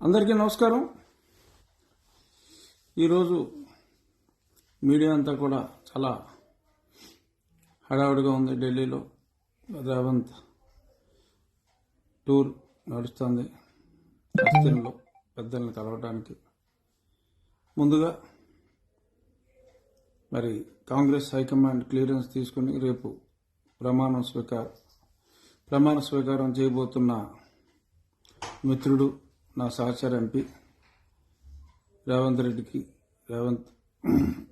అందరికీ నమస్కారం. ఈరోజు మీడియా అంతా కూడా చాలా హడావుడిగా ఉంది. ఢిల్లీలో రేవంత్ టూర్ నడుస్తుంది. అస్థిరంలో పెద్దల్ని కలవడానికి ముందుగా మరి కాంగ్రెస్ హైకమాండ్ క్లియరెన్స్ తీసుకుని రేపు ప్రమాణ స్వీకార ప్రమాణ స్వీకారం చేయబోతున్న మిత్రుడు నా సహచర ఎంపీ రేవంత్ రెడ్డికి రేవంత్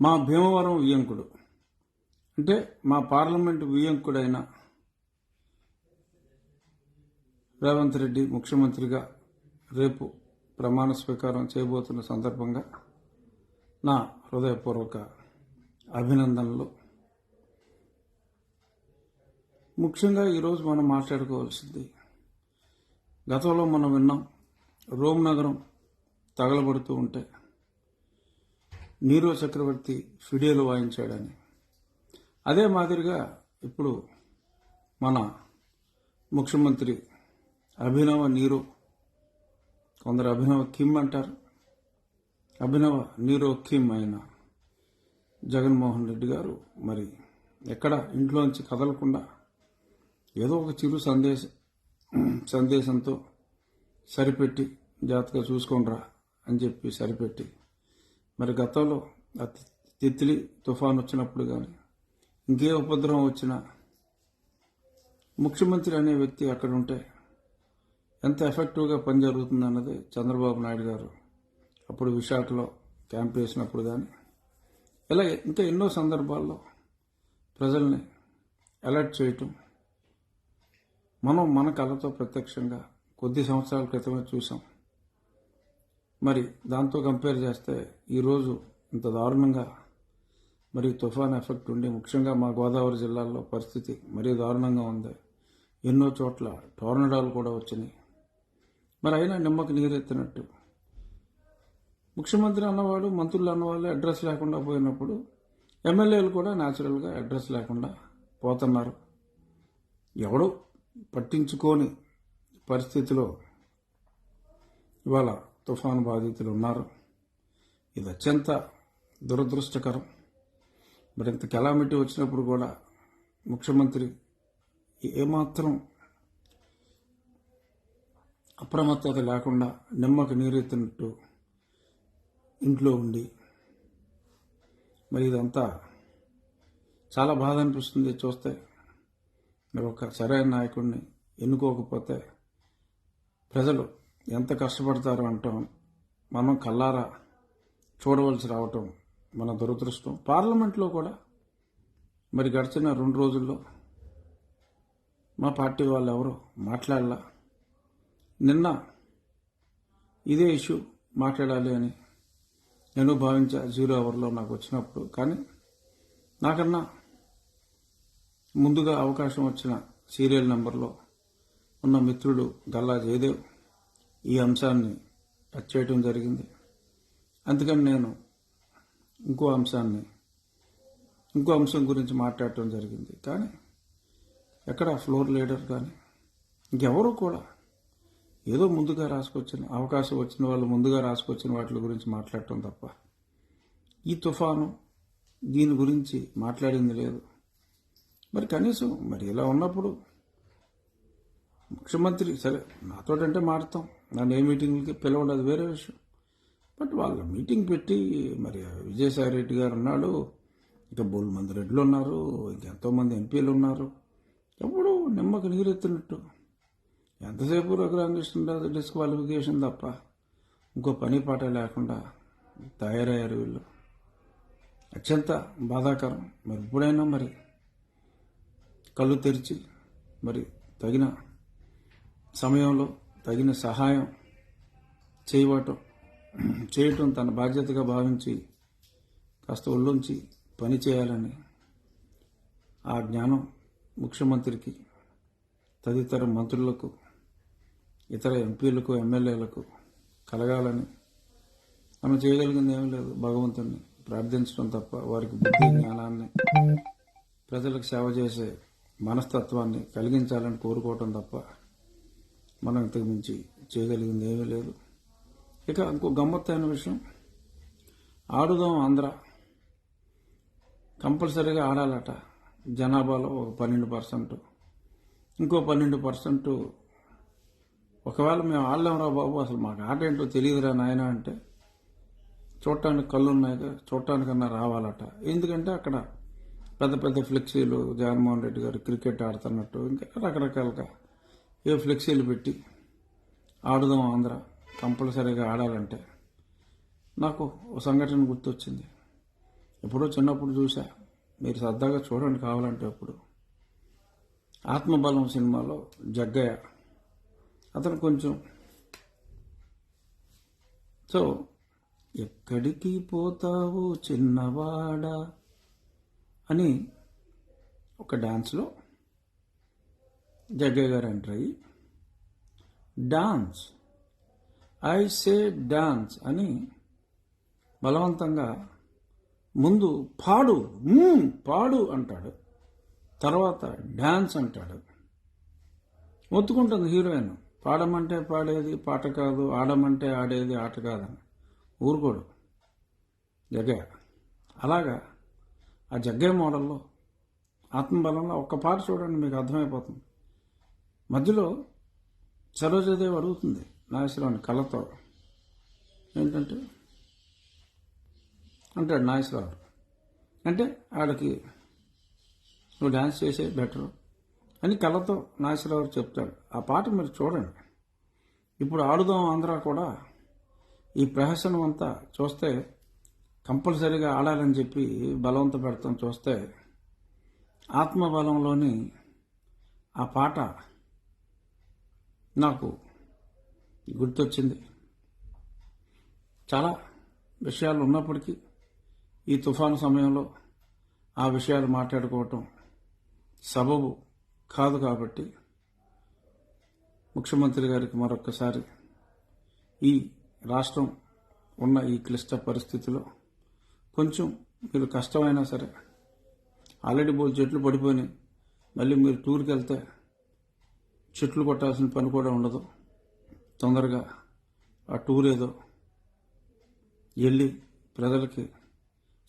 మా భీమవరం వియ్యంకుడు అంటే మా పార్లమెంటు వియ్యంకుడైన రేవంత్ రెడ్డి ముఖ్యమంత్రిగా రేపు ప్రమాణ స్వీకారం చేయబోతున్న సందర్భంగా నా హృదయపూర్వక అభినందనలు. ముఖ్యంగా ఈరోజు మనం మాట్లాడుకోవాల్సింది గతంలో మనం విన్నాం రోమ్ నగరం తగలబడుతూ ఉంటే నీరో చక్రవర్తి ఫిడియోలు వాయించాడని. అదే మాదిరిగా ఇప్పుడు మన ముఖ్యమంత్రి అభినవ నీరో కొందరు అభినవ కిమ్ అంటారు. అభినవ నీరో కిమ్ అయిన జగన్మోహన్ రెడ్డి గారు మరి ఎక్కడ ఇంట్లోంచి కదలకుండా ఏదో ఒక చిరు సందేశ సందేశంతో సరిపెట్టి జాగ్రత్తగా చూసుకోండిరా అని చెప్పి సరిపెట్టి. మరి గతంలో ఆ తి- తుఫాన్ వచ్చినప్పుడు కానీ ఇంకే ఉపద్రవం వచ్చినా ముఖ్యమంత్రి అనే వ్యక్తి అక్కడ ఉంటే ఎంత ఎఫెక్టివ్గా పని జరుగుతుంది అన్నది చంద్రబాబు నాయుడు గారు అప్పుడు విశాఖలో క్యాంప్ వేసినప్పుడు కానీ ఇలా ఇంకా ఎన్నో సందర్భాల్లో ప్రజల్ని అలర్ట్ చేయటం మనం మన కళతో ప్రత్యక్షంగా కొద్ది సంవత్సరాల క్రితమే చూసాం. మరి దాంతో కంపేర్ చేస్తే ఈరోజు ఇంత దారుణంగా మరి తుఫాన్ ఎఫెక్ట్ ఉండి ముఖ్యంగా మా గోదావరి జిల్లాల్లో పరిస్థితి మరీ దారుణంగా ఉంది. ఎన్నో చోట్ల టోర్నడాలు కూడా వచ్చినాయి. మరి అయినా నిమ్మకి నీరెత్తినట్టు. ముఖ్యమంత్రి అన్నవాడు మంత్రులు అన్నవాళ్ళు అడ్రస్ లేకుండా పోయినప్పుడు ఎమ్మెల్యేలు కూడా న్యాచురల్గా అడ్రస్ లేకుండా పోతున్నారు. ఎవడు పట్టించుకోని పరిస్థితిలో ఇవాళ తుఫాను బాధితులు ఉన్నారు. ఇది అత్యంత దురదృష్టకరం. మరి ఇంత కెలామిటీ వచ్చినప్పుడు కూడా ముఖ్యమంత్రి ఏమాత్రం అప్రమత్తత లేకుండా నిమ్మకు నీరెత్తినట్టు ఇంట్లో ఉండి మరి ఇదంతా చాలా బాధ అనిపిస్తుంది చూస్తే. మరి ఒక సరైన నాయకుడిని ఎన్నుకోకపోతే ప్రజలు ఎంత కష్టపడతారో అంటాం మనం కల్లారా చూడవలసి రావటం మన దురదృష్టం. పార్లమెంట్లో కూడా మరి గడిచిన రెండు రోజుల్లో మా పార్టీ వాళ్ళు ఎవరు మాట్లాడలా. నిన్న ఇదే ఇష్యూ మాట్లాడాలి అని నేను భావించా జీరో అవర్లో నాకు వచ్చినప్పుడు. కానీ నాకన్నా ముందుగా అవకాశం వచ్చిన సీరియల్ నెంబర్లో ఉన్న మిత్రుడు గల్లా జయదేవ్ ఈ అంశాన్ని టచ్ చేయడం జరిగింది. అందుకని నేను ఇంకో అంశాన్ని ఇంకో అంశం గురించి మాట్లాడటం జరిగింది. కానీ ఎక్కడ ఫ్లోర్ లీడర్ కానీ ఇంకెవరు కూడా ఏదో ముందుగా రాసుకొచ్చిన అవకాశం వచ్చిన వాళ్ళు ముందుగా రాసుకొచ్చిన వాటి గురించి మాట్లాడటం తప్ప ఈ తుఫాను దీని గురించి మాట్లాడింది లేదు. మరి కనీసం మరి ఇలా ఉన్నప్పుడు ముఖ్యమంత్రి సరే నాతోటంటే మారుతాం. నన్ను ఏ మీటింగ్లకి పిలవండి అది వేరే విషయం. బట్ వాళ్ళ మీటింగ్ పెట్టి మరి విజయసాయి రెడ్డి గారు ఉన్నాడు ఇంకా బోల్ మంది రెడ్లు ఉన్నారు ఇంకెంతోమంది ఎంపీలు ఉన్నారు. ఎప్పుడు నిమ్మకు నీరెత్తినట్టు. ఎంతసేపు రఘురామకృష్ణరాజు డిస్క్వాలిఫికేషన్ తప్ప ఇంకో పని పాట లేకుండా తయారయ్యారు వీళ్ళు. అత్యంత బాధాకరం. మరి ఇప్పుడైనా మరి కళ్ళు తెరిచి మరి తగిన సమయంలో తగిన సహాయం చేయవటం చేయటం తన బాధ్యతగా భావించి కాస్త ఒళ్ళుంచి పని చేయాలని ఆ జ్ఞానం ముఖ్యమంత్రికి తదితర మంత్రులకు ఇతర ఎంపీలకు ఎమ్మెల్యేలకు కలగాలని మనం చేయగలిగింది ఏమీ లేదు. భగవంతుని ప్రార్థించడం తప్ప వారికి బుద్ధి జ్ఞానాన్ని ప్రజలకు సేవ చేసే మనస్తత్వాన్ని కలిగించాలని కోరుకోవటం తప్ప మనం ఇంతకు మించి చేయగలిగింది ఏమీ లేదు. ఇక ఇంకో గమ్మత్తైన విషయం ఆడుదాం ఆంధ్ర. కంపల్సరీగా ఆడాలట. జనాభాలో ఒక పన్నెండు పర్సెంట్. ఇంకో పన్నెండు పర్సెంట్. ఒకవేళ మేము ఆడలేమరా బాబు అసలు మాకు ఆట ఏంటో తెలియదురా నాయన అంటే చూడటానికి కళ్ళు ఉన్నాయి కదా, చూడటానికన్నా రావాలట. ఎందుకంటే అక్కడ పెద్ద పెద్ద ఫ్లెక్సీలు జగన్మోహన్ రెడ్డి గారు క్రికెట్ ఆడుతున్నట్టు ఇంకా రకరకాలుగా ఏ ఫ్లెక్సీలు పెట్టి ఆడుదాం ఆంధ్ర కంపల్సరీగా ఆడాలంటే నాకు ఒక సంఘటన గుర్తొచ్చింది. ఎప్పుడో చిన్నప్పుడు చూసా మీరు సరదాగా చూడండి కావాలంటే అప్పుడు. ఆత్మబలం సినిమాలో జగ్గయ్య. అతను కొంచెం సో ఎక్కడికి పోతావు చిన్నవాడా అని ఒక డాన్స్లో జగ్గయ్య గారు ఎంటర్ అయ్యి డాన్స్. ఐ సే డాన్స్ అని బలవంతంగా ముందు పాడు పాడు అంటాడు. తర్వాత డాన్స్ అంటాడు. ఒత్తుకుంటుంది హీరోయిన్. పాడమంటే పాడేది పాట కాదు ఆడమంటే ఆడేది ఆట కాదని. ఊరుకోడు. జగ్గయ్య అలాగా ఆ జగ్గయ్య మోడల్లో ఆత్మబలంలో ఒక్క పాట చూడండి మీకు అర్థమైపోతుంది. మధ్యలో సరోజదేవి అడుగుతుంది నాగేశ్వరరావుని కళ్ళతో. ఏంటంటే? అంటాడు నాగేశ్వరరావు. అంటే ఆడికి నువ్వు డ్యాన్స్ చేసే బెటరు అని కళ్ళతో నాగేశ్వరరావు చెప్తాడు. ఆ పాట మీరు చూడండి. ఇప్పుడు ఆడుదాం ఆంధ్ర కూడా ఈ ప్రహసనం అంతా చూస్తే కంపల్సరీగా ఆడాలని చెప్పి బలవంత పెడతాం చూస్తే ఆత్మబలంలోని ఆ పాట నాకు గుర్తొచ్చింది. చాలా విషయాలు ఉన్నప్పటికీ ఈ తుఫాను సమయంలో ఆ విషయాలు మాట్లాడుకోవటం సబబు కాదు కాబట్టి ముఖ్యమంత్రి గారికి మరొక్కసారి ఈ రాష్ట్రం ఉన్న ఈ క్లిష్ట పరిస్థితిలో కొంచెం మీరు కష్టమైనా సరే ఆల్రెడీ బోల్ చెట్లు పడిపోయినాయి. మళ్ళీ మీరు టూర్కి వెళ్తే చెట్లు కొట్టాల్సిన పని కూడా ఉండదు. తొందరగా ఆ టూర్ ఏదో వెళ్ళి ప్రజలకి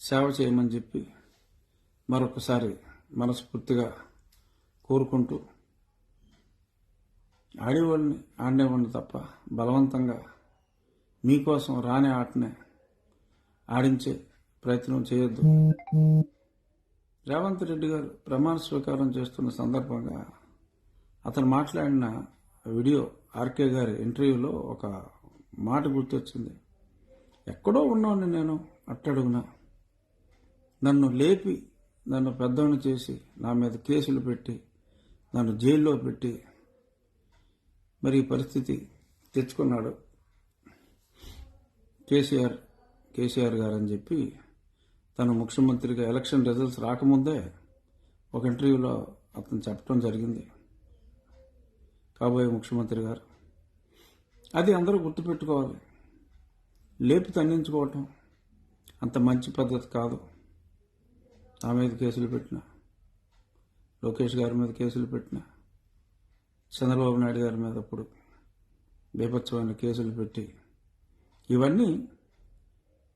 సేవ చేయమని చెప్పి మరొకసారి మనస్ఫూర్తిగా కోరుకుంటూ ఆడేవాళ్ళని ఆడేవాడిని తప్ప బలవంతంగా మీకోసం రాని ఆటనే ఆడించే ప్రయత్నం చేయొద్దు. రేవంత్ రెడ్డి గారు ప్రమాణ స్వీకారం చేస్తున్న సందర్భంగా అతను మాట్లాడిన వీడియో ఆర్కే గారి ఇంటర్వ్యూలో ఒక మాట గుర్తొచ్చింది. ఎక్కడో ఉన్నాను నేను అట్టడుగున? నన్ను లేపి నన్ను పెద్దవని చేసి నా మీద కేసులు పెట్టి నన్ను జైల్లో పెట్టి మరి ఈ పరిస్థితి తెచ్చుకున్నాడు కేసీఆర్ కేసీఆర్ గారు అని చెప్పి తను ముఖ్యమంత్రిగా ఎలక్షన్ రిజల్ట్స్ రాకముందే ఒక ఇంటర్వ్యూలో అతను చెప్పడం జరిగింది. కాబోయే ముఖ్యమంత్రి గారు. అది అందరూ గుర్తుపెట్టుకోవాలి. లేపి తన్నించుకోవటం అంత మంచి పద్ధతి కాదు. నా మీద కేసులు పెట్టిన లోకేష్ గారి మీద కేసులు పెట్టిన చంద్రబాబు నాయుడు గారి మీద అప్పుడు బీభత్సమైన కేసులు పెట్టి ఇవన్నీ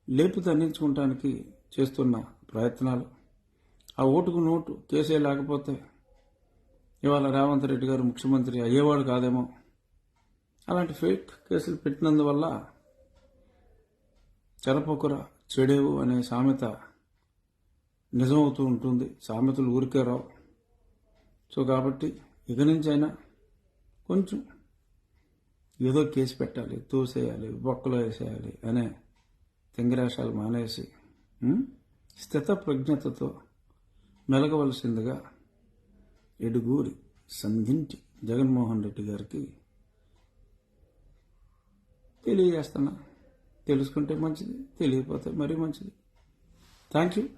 లేపి తన్నించుకోవటానికి చేస్తున్న ప్రయత్నాలు. ఆ ఓటుకు నోటు కేసే లేకపోతే ఇవాళ రేవంత్ రెడ్డి గారు ముఖ్యమంత్రి అయ్యేవాడు కాదేమో. అలాంటి ఫేక్ కేసులు పెట్టినందువల్ల చెరపొకర చెడేవు అనే సామెత నిజమవుతూ ఉంటుంది. సామెతలు ఊరికే రావు. సో కాబట్టి ఇక అయినా కొంచెం ఏదో కేసు పెట్టాలి తోసేయాలి బొక్కలో వేసేయాలి అనే తింగరాశాలు మానేసి స్థిత ప్రజ్ఞతతో మెలగవలసిందిగా ఎడుగూరి సంధించి జగన్మోహన్ రెడ్డి గారికి తెలియజేస్తున్నా. తెలుసుకుంటే మంచిది తెలియకపోతే మరీ మంచిది. Thank you